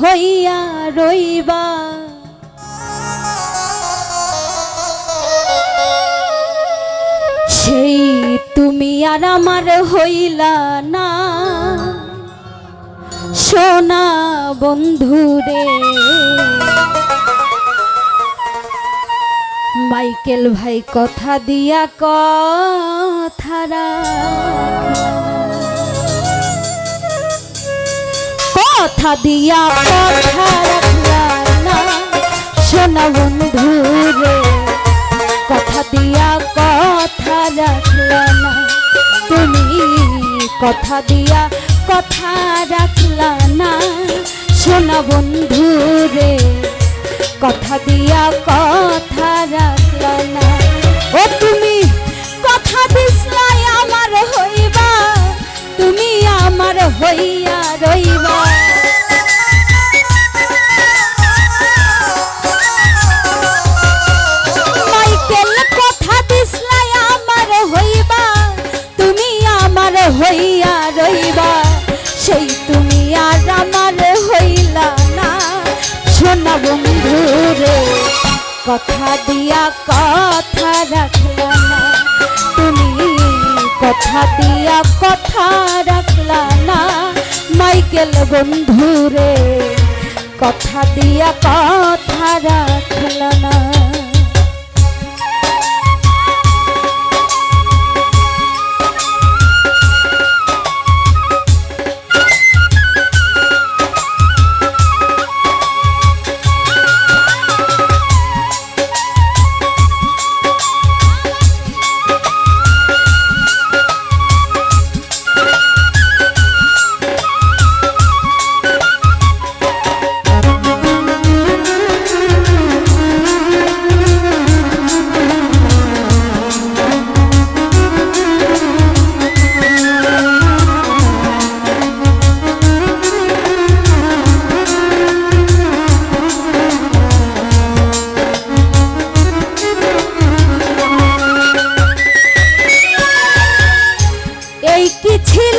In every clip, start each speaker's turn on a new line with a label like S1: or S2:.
S1: হইয়া রইবা। সেই তুমি আর আমার হইলা না। সোনা বন্ধুরে মাইকেল ভাই কথা দিয়া কথা রাখলা। কথা দিয়া কথা রাখলা না। সোনা বন্ধু রে, কথা দিয়া কথা রাখলা না। তুমি কথা দিয়া কথা রাখলা না। সোনা বন্ধু রে, কথা দিয়া কথা রাখলা না। ও তুমি, কথা দিসলাই আমার হইবা। তুমি আমার হইয়া রইবা। কথা দিয়া কথা রাখলা না। মাইকেল বন্ধুরে কথা দিয়া কথা এই কি ছিল?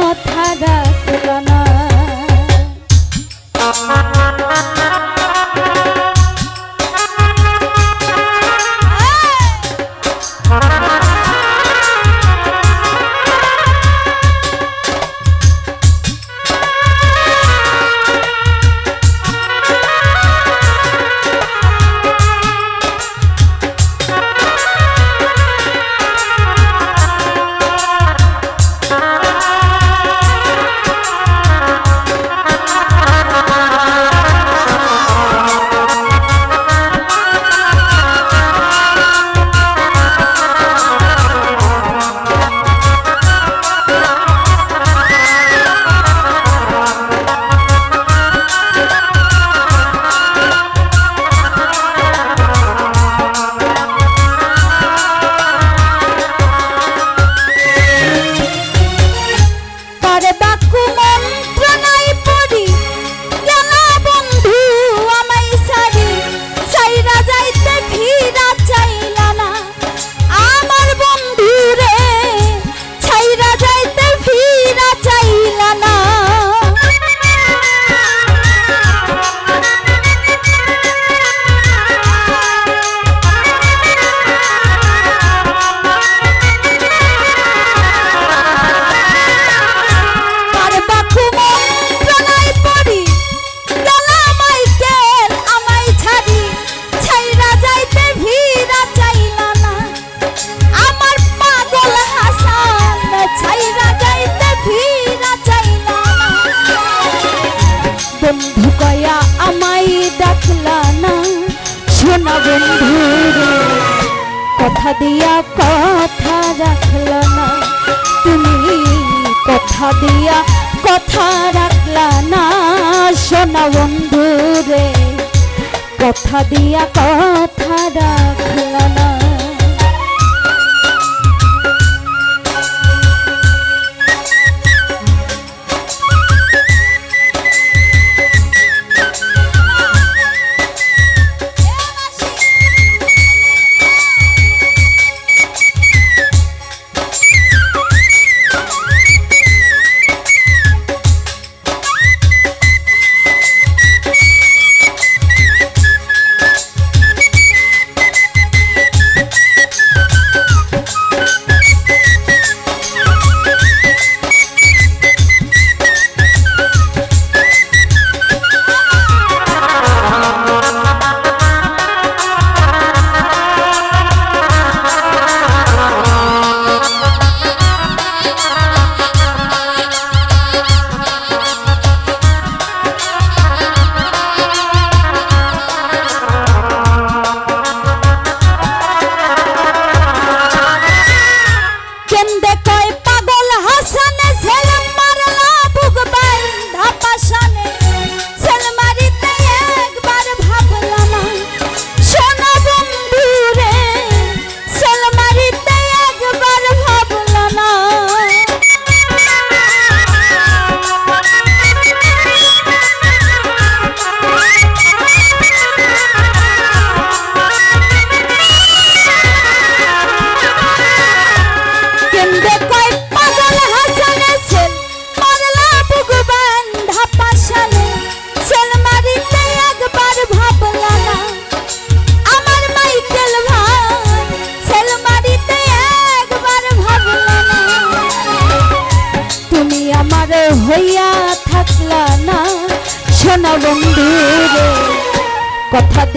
S1: আমাই না। শোনা বন্ধু কথা দিয়া কথা রাখলা না। তুমি কথা দিয়া কথা রাখলা না। শোনা বন্ধু রে, কথা দিয়া কথা রাখলা না।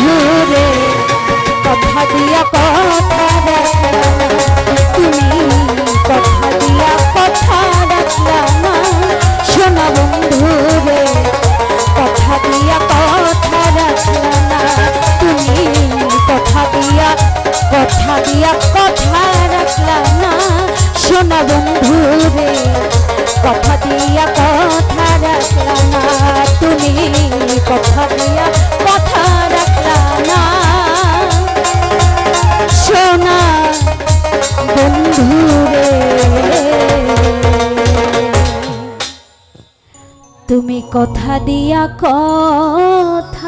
S1: সোনা বন্ধু কথা দিয়া কথা রাখলা তুমি কথা দিয়া কথা রাখলা না। সোনা বন্ধু রে কথা দিয়া কথা না। তুমি কথা দিয়া কথা দিয়া কথা রাখলা না। সোনা বন্ধু রে কথা দিয়া কথা না। তুমি কথা দিয়া কথা সোনা তুমি কথা দিয়া কথা